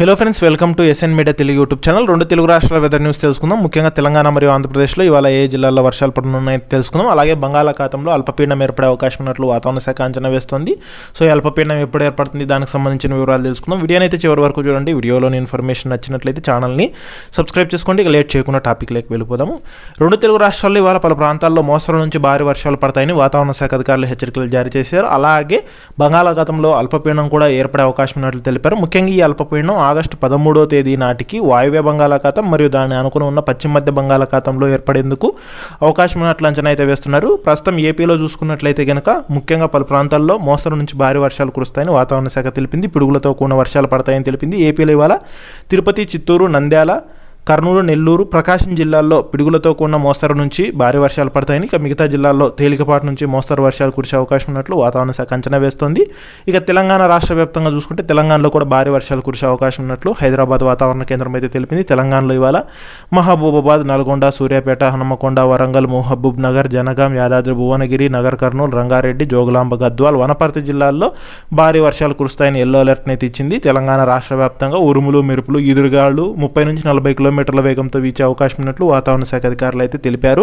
Hello friends welcome to SN media Telugu YouTube channel రెండు తెలుగు రాష్ట్రాల weather news తెలుసుకుందాం. ముఖ్యంగా తెలంగాణ మరియు ఆంధ్రప్రదేశ్లో ఇవాళ ఏ జిల్లాల్లో వర్షాలు పడనున్నాయో తెలుసుకుందాం. అలాగే బంగాళాఖాతంలో అల్పపీడనం ఏర్పడే అవకాశం ఉన్నట్లు వాతావరణ శాఖ అంచనా వేస్తోంది. సో ఈ అల్పపీడనం ఎప్పుడు ఏర్పడుతుంది? దానికి సంబంధించిన వివరాలు తెలుసుకుందాం. వీడియోని అయితే చివరి వరకు చూడండి. వీడియోలోని ఇన్ఫర్మేషన్ నచ్చినట్లయితే ఛానల్ని సబ్స్క్రైబ్ చేసుకోండి. ఇక లేట్ చేయకుండా టాపిక్ లేక వెళ్ళిపోదాము. రెండు తెలుగు రాష్ట్రాల్లో ఇవాళ పలు ప్రాంతాల్లో మోస్తరు నుంచి భారీ వర్షాలు పడతాయని వాతావరణ శాఖ అధికారులు హెచ్చరికలు జారీ చేశారు. అలాగే బంగాళాఖాతంలో అల్పపీడనం కూడా ఏర్పడే అవకాశం ఉన్నట్లు తెలిపారు. ముఖ్యంగా ఈ అల్పపీడనం ఆగస్టు పదమూడో తేదీ నాటికి వాయువ్య బంగాళాఖాతం మరియు దాని అనుకుని ఉన్న పశ్చిమ మధ్య బంగాళాఖాతంలో ఏర్పడేందుకు అవకాశం ఉన్నట్లు అంచనా అయితే వేస్తున్నారు. ప్రస్తుతం ఏపీలో చూసుకున్నట్లయితే కనుక ముఖ్యంగా పలు ప్రాంతాల్లో మోస్తరు నుంచి భారీ వర్షాలు కురుస్తాయని వాతావరణ శాఖ తెలిపింది. పిడుగులతో కూడిన వర్షాలు పడతాయని తెలిపింది. ఏపీలో ఇవాళ తిరుపతి చిత్తూరు నంద్యాల కర్నూలు నెల్లూరు ప్రకాశం జిల్లాల్లో పిడుగులతో కూడిన మోస్తరు నుంచి భారీ వర్షాలు పడతాయని ఇక మిగతా జిల్లాల్లో తేలికపాటి నుంచి మోస్తరు వర్షాలు కురిసే అవకాశం ఉన్నట్లు వాతావరణ శాఖ అంచనా వేస్తోంది. ఇక తెలంగాణ రాష్ట్ర వ్యాప్తంగా చూసుకుంటే తెలంగాణలో కూడా భారీ వర్షాలు కురిసే అవకాశం ఉన్నట్లు హైదరాబాద్ వాతావరణ కేంద్రం అయితే తెలిపింది. తెలంగాణలో ఇవాళ మహబూబాబాద్ నల్గొండ సూర్యాపేట హనుమకొండ వరంగల్ మహబూబ్ నగర్ జనగాం యాదాద్రి భువనగిరి నగర్ కర్నూలు రంగారెడ్డి జోగులాంబ గద్వాల్ వనపర్తి జిల్లాల్లో భారీ వర్షాలు కురుస్తాయని ఎల్లో అలర్ట్ అయితే ఇచ్చింది. తెలంగాణ రాష్ట్ర వ్యాప్తంగా ఉరుములు మెరుపులు ఈదురుగాలు ముప్పై నుంచి నలభై కిలోమీటర్ల వేగంతో వీచే అవకాశం ఉన్నట్లు వాతావరణ శాఖ అధికారులు అయితే తెలిపారు.